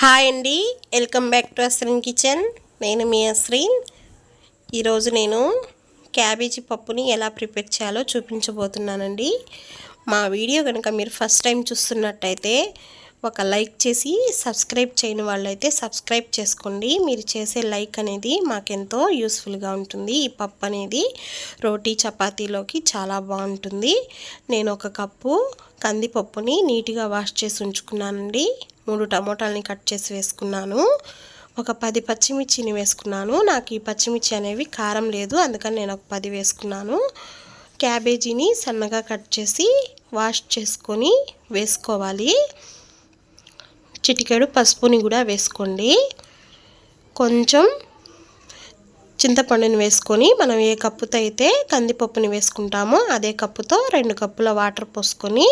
Hi అండి. Welcome back to Asrin kitchen. నేను మీ అశ్రీన్ ఈరోజు నేను క్యాబేజీ పప్పుని ఎలా ప్రిపేర్ చేయాలో చూపించబోతున్నానండి. మా వీడియో కనుక మీరు ఫస్ట్ టైం చూస్తున్నట్టయితే ఒక లైక్ చేసి సబ్స్క్రైబ్ చేయని వాళ్ళైతే సబ్స్క్రైబ్ చేసుకోండి. మీరు చేసే లైక్ అనేది మాకెంతో యూస్ఫుల్గా ఉంటుంది. ఈ పప్పు అనేది రోటీ చపాతీలోకి చాలా బాగుంటుంది. నేను ఒక కప్పు కందిపప్పుని నీట్గా వాష్ చేసి ఉంచుకున్నానండి. మూడు టమోటాలని కట్ చేసి వేసుకున్నాను. ఒక పది పచ్చిమిర్చిని వేసుకున్నాను. నాకు ఈ పచ్చిమిర్చి అనేవి కారం లేదు అందుకని నేను ఒక పది వేసుకున్నాను. క్యాబేజీని సన్నగా కట్ చేసి వాష్ చేసుకొని వేసుకోవాలి. చిటికెడు పసుపుని కూడా వేసుకోండి. కొంచెం చింతపండుని వేసుకొని మనం ఏ కప్పుతో అయితే కందిపప్పుని వేసుకుంటామో అదే కప్పుతో రెండు కప్పుల వాటర్ పోసుకొని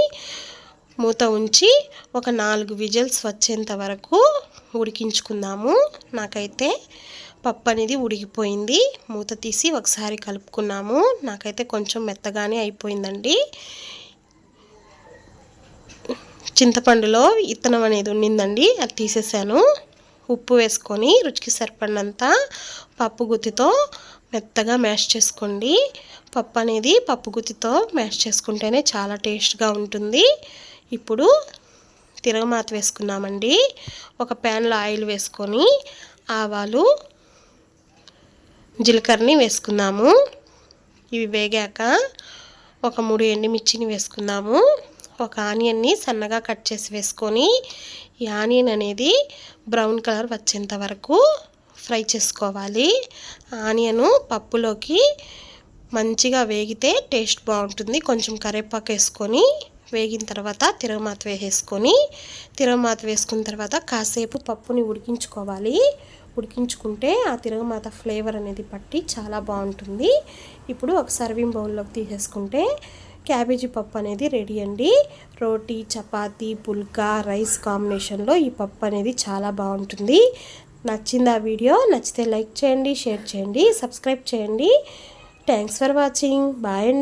మూత ఉంచి ఒక నాలుగు విజిల్స్ వచ్చేంత వరకు ఉడికించుకుందాము. నాకైతే పప్పు అనేది ఉడికిపోయింది. మూత తీసి ఒకసారి కలుపుకున్నాము. నాకైతే కొంచెం మెత్తగానే అయిపోయిందండి. చింతపండులో ఇత్తనం అనేది ఉండిందండి. అది తీసేసాను. ఉప్పు వేసుకొని రుచికి సరిపడినంత పప్పు గుత్తితో మెత్తగా మ్యాష్ చేసుకోండి. పప్పు అనేది పప్పు గుత్తితో మ్యాష్ చేసుకుంటేనే చాలా టేస్ట్గా ఉంటుంది. ఇప్పుడు తిరగమాత వేసుకున్నామండి. ఒక ప్యాన్లో ఆయిల్ వేసుకొని ఆవాలు జీలకర్రని వేసుకున్నాము. ఇవి వేగాక ఒక మూడు ఎండుమిర్చిని వేసుకున్నాము. ఒక ఆనియన్ని సన్నగా కట్ చేసి వేసుకొని ఈ ఆనియన్ అనేది బ్రౌన్ కలర్ వచ్చేంత వరకు ఫ్రై చేసుకోవాలి. ఆనియను పప్పులోకి మంచిగా వేగితే టేస్ట్ బాగుంటుంది. కొంచెం కరివేపాకు వేసుకొని వేగిన తర్వాత తిరగమాత వేసేసుకొని తిరగమాత వేసుకున్న తర్వాత కాసేపు పప్పుని ఉడికించుకోవాలి. ఉడికించుకుంటే ఆ తిరగమాత ఫ్లేవర్ అనేది పట్టి చాలా బాగుంటుంది. ఇప్పుడు ఒక సర్వింగ్ బౌల్లోకి తీసేసుకుంటే క్యాబేజీ పప్పు అనేది రెడీ అండి. రోటీ చపాతీ పుల్కా రైస్ కాంబినేషన్లో ఈ పప్పు అనేది చాలా బాగుంటుంది. నచ్చింది ఆ వీడియో? నచ్చితే లైక్ చేయండి షేర్ చేయండి సబ్స్క్రైబ్ చేయండి. Thanks for watching. బాయ్